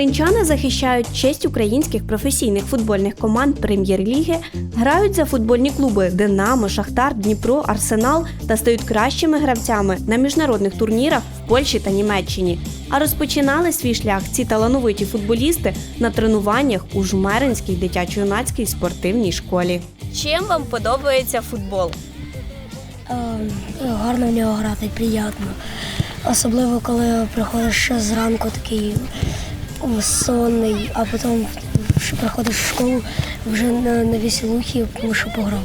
Жмеринчани захищають честь українських професійних футбольних команд прем'єр-ліги, грають за футбольні клуби Динамо, Шахтар, Дніпро, Арсенал та стають кращими гравцями на міжнародних турнірах в Польщі та Німеччині. А розпочинали свій шлях ці талановиті футболісти на тренуваннях у Жмеринській дитячо-юнацькій спортивній школі. Чим вам подобається футбол? Е, Гарно в нього грати, приємно. Особливо, коли приходиш ще зранку такий сонний, а потім приходиш в школу вже на, на веселухі, тому що пограв.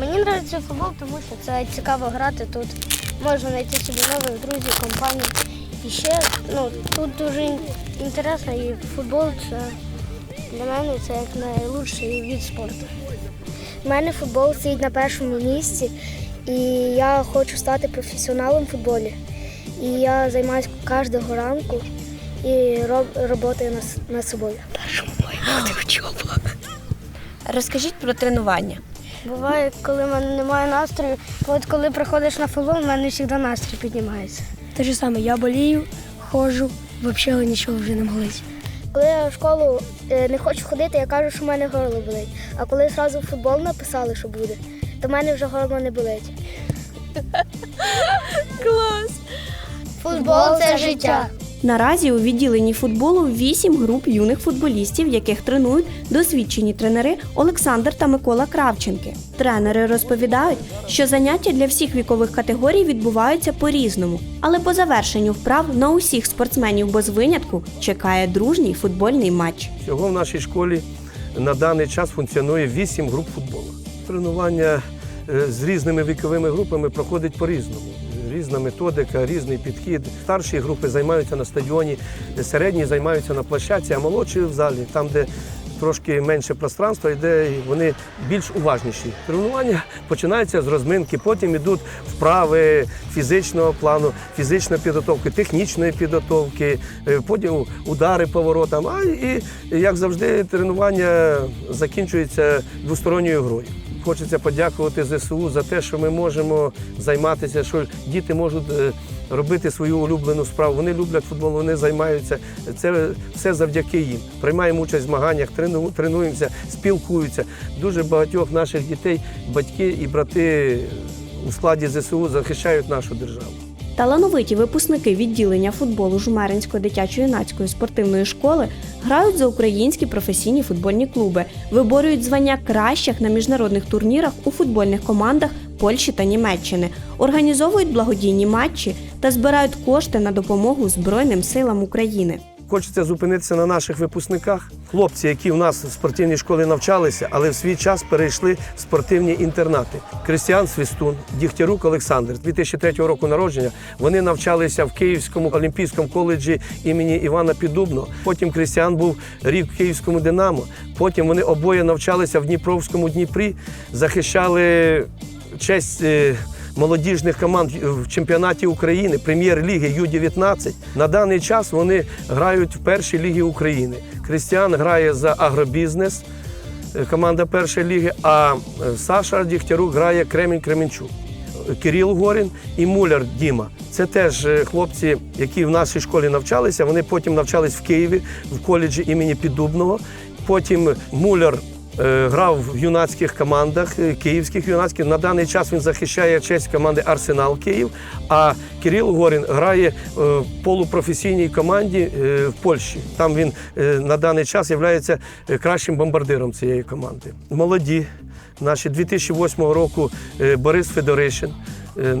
Мені подобається футбол, тому що це цікаво грати тут. Можна знайти собі нових друзів, компаній. І ще ну, тут дуже інтересно і футбол це для мене це як найлучший від спорту. У мене футбол стоїть на першому місці, і я хочу стати професіоналом в футболі. І я займаюся кожного ранку і роб, роботаю над, над собою. Розкажіть про тренування. Буває, коли в мене немає настрою, от коли приходиш на футбол, в мене завжди настрій піднімається. Те ж саме, я болію, ходжу, взагалі нічого вже не болить. Коли я в школу е, не хочу ходити, я кажу, що в мене горло болить. А коли одразу в футбол написали, що буде, то в мене вже горло не болить. Клас! Футбол це життя. Наразі у відділенні футболу вісім груп юних футболістів, яких тренують досвідчені тренери Олександр та Микола Кравченки. Тренери розповідають, що заняття для всіх вікових категорій відбуваються по-різному, але по завершенню вправ на усіх спортсменів без винятку чекає дружній футбольний матч. Всього в нашій школі на даний час функціонує 8 груп футболу. Тренування е, з різними віковими групами проходить по-різному. Різна методика, різний підхід. Старші групи займаються на стадіоні, середні займаються на площадці, а молодші в залі, там, де трошки менше пространства, і де вони більш уважніші. Тренування починаються з розминки, потім йдуть вправи фізичного плану, фізичної підготовки, технічної підготовки, е, потім удари по воротам. А і як завжди, тренування закінчується двосторонньою грою. Хочеться подякувати ЗСУ за те, що ми можемо займатися, що діти можуть е, робити свою улюблену справу. Вони люблять футбол, вони займаються. Це все завдяки їм. Приймаємо участь в змаганнях, тренуємося, спілкуються. Дуже багатьох наших дітей, батьки і брати у складі ЗСУ захищають нашу державу. Талановиті випускники відділення футболу Жумеринської дитячо-юнацької спортивної школи грають за українські професійні футбольні клуби, виборюють звання кращих на міжнародних турнірах у футбольних командах Польщі та Німеччини, організовують благодійні матчі та збирають кошти на допомогу Збройним силам України. Хочеться зупинитися на наших випускниках. Хлопці, які в нас в спортивній школі навчалися, але в свій час перейшли в спортивні інтернати. Крістіан Свистун, Дігтярук Олександр, 2003 року народження. Вони навчалися в Київському олімпійському коледжі імені Івана Піддубного. Потім Крістіан був рік в Київському Динамо. Потім вони обоє навчалися в Дніпровському Дніпрі, захищали честь. Е, молодіжних команд в чемпіонаті України, прем'єр-ліги Ю-19. На даний час вони грають в першій лігі України. Крістіан грає за агробізнес, е, команда першої ліги, а е, Саша Дігтярук грає Кремінь Кременчук. Кирил Горін і Муляр Діма. Це теж е, хлопці, які в нашій школі навчалися. Вони потім навчались в Києві в коледжі імені Піддубного. Потім Муляр е, грав в юнацьких командах, е, київських юнацьких. На даний час він захищає честь команди Арсенал Київ. А Кирил Горін грає е, в полупрофесійній команді е, в Польщі. Там він е, на даний час є кращим бомбардиром цієї команди. Молоді. Наші 2008 року е, Борис Федоришин е,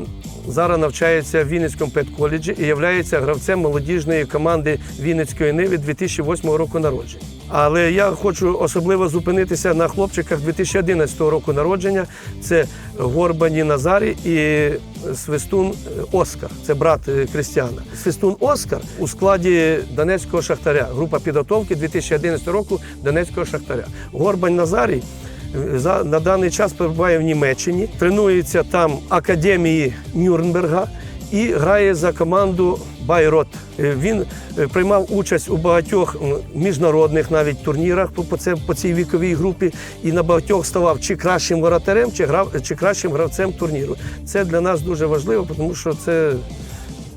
зараз навчається в Вінницькому педколеджі і є гравцем молодіжної команди Вінницької Ниви 2008 року народження. Але я хочу особливо зупинитися на хлопчиках 2011 року народження. Це Горбані Назарі і Свистун Оскар. Це брат е, Крістіана. Свистун Оскар у складі Донецького шахтаря. Група підготовки 2011 року Донецького шахтаря. Горбань Назарій е, на даний час перебуває в Німеччині, тренується там академії Нюрнберга і грає за команду Байрот. Е, Він е, приймав участь у багатьох міжнародних навіть турнірах по, це, по цій віковій групі і на багатьох ставав чи кращим воротарем, чи, грав, чи кращим гравцем турніру. Це для нас дуже важливо, тому що це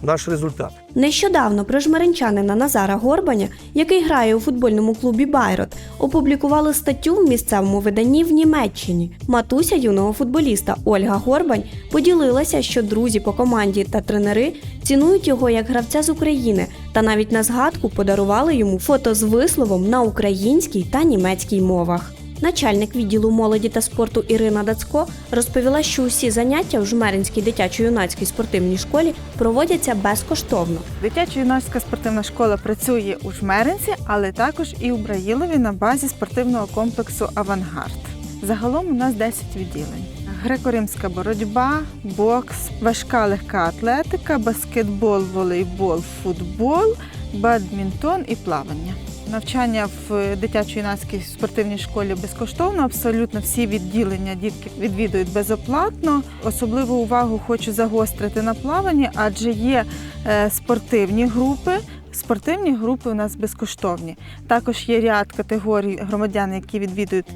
наш результат. Нещодавно про жмеринчанина Назара Горбаня, який грає у футбольному клубі Байрот, опублікували статтю в місцевому виданні в Німеччині. Матуся юного футболіста Ольга Горбань поділилася, що друзі по команді та тренери цінують його як гравця з України та навіть на згадку подарували йому фото з висловом на українській та німецькій мовах. Начальник відділу молоді та спорту Ірина Дацько розповіла, що усі заняття в Жмеринській дитячо-юнацькій спортивній школі проводяться безкоштовно. Дитячо-юнацька спортивна школа працює у Жмеринці, але також і у Браїлові на базі спортивного комплексу Авангард. Загалом у нас 10 відділень: греко-римська боротьба, бокс, важка легка атлетика, баскетбол, волейбол, футбол, бадмінтон і плавання. Навчання в дитячо-юнацькій спортивній школі безкоштовно. Абсолютно всі відділення дітки відвідують безоплатно. Особливу увагу хочу загострити на плаванні, адже є е, спортивні групи. Спортивні групи у нас безкоштовні. Також є ряд категорій громадян, які відвідують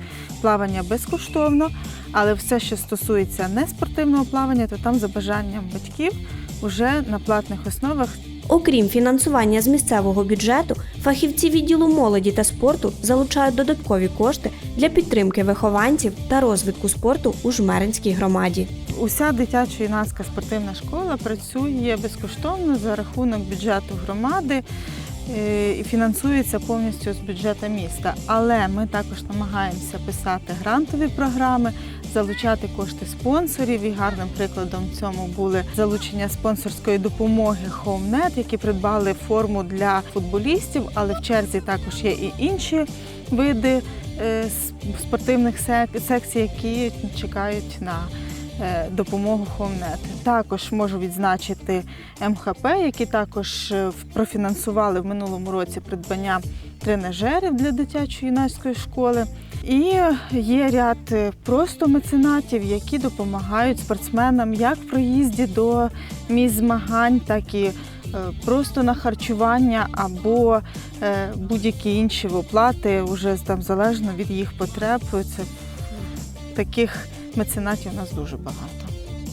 плавання безкоштовно. Але все, що стосується неспортивного плавання, то там за бажанням батьків вже на платних основах Окрім фінансування з місцевого бюджету, фахівці відділу молоді та спорту залучають додаткові кошти для підтримки вихованців та розвитку спорту у Жмеринській громаді. Уся дитячо-юнацька спортивна школа працює безкоштовно за рахунок бюджету громади е, і фінансується повністю з бюджету міста. Але ми також намагаємося писати грантові програми, залучати кошти спонсорів. І гарним прикладом цьому були залучення спонсорської допомоги HomeNet, які придбали форму для футболістів, але в черзі також є і інші види е, спортивних секцій, які чекають на е, допомогу HomeNet. Також можу відзначити МХП, які також е, профінансували в минулому році придбання тренажерів для дитячої юнацької школи. І є ряд е, просто меценатів, які допомагають спортсменам як в проїзді до місць змагань, так і е, просто на харчування або е, будь-які інші оплати, вже там залежно від їх потреб. Це таких меценатів у нас дуже багато.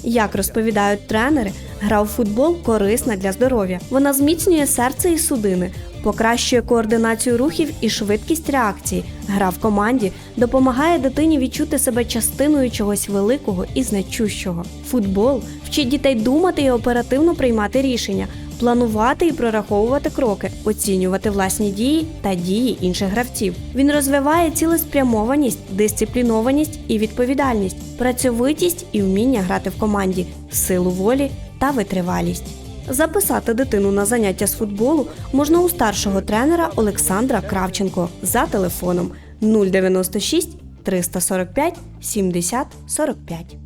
Як розповідають тренери, гра в футбол корисна для здоров'я. Вона зміцнює серце і судини, покращує координацію рухів і швидкість реакції. Гра в команді допомагає дитині відчути себе частиною чогось великого і значущого. Футбол вчить дітей думати і оперативно приймати рішення, планувати і прораховувати кроки, оцінювати власні дії та дії інших гравців. Він розвиває цілеспрямованість, дисциплінованість і відповідальність, працьовитість і вміння грати в команді, силу волі та витривалість. Записати дитину на заняття з футболу можна у старшого тренера Олександра Кравченко за телефоном 096 345 70 45.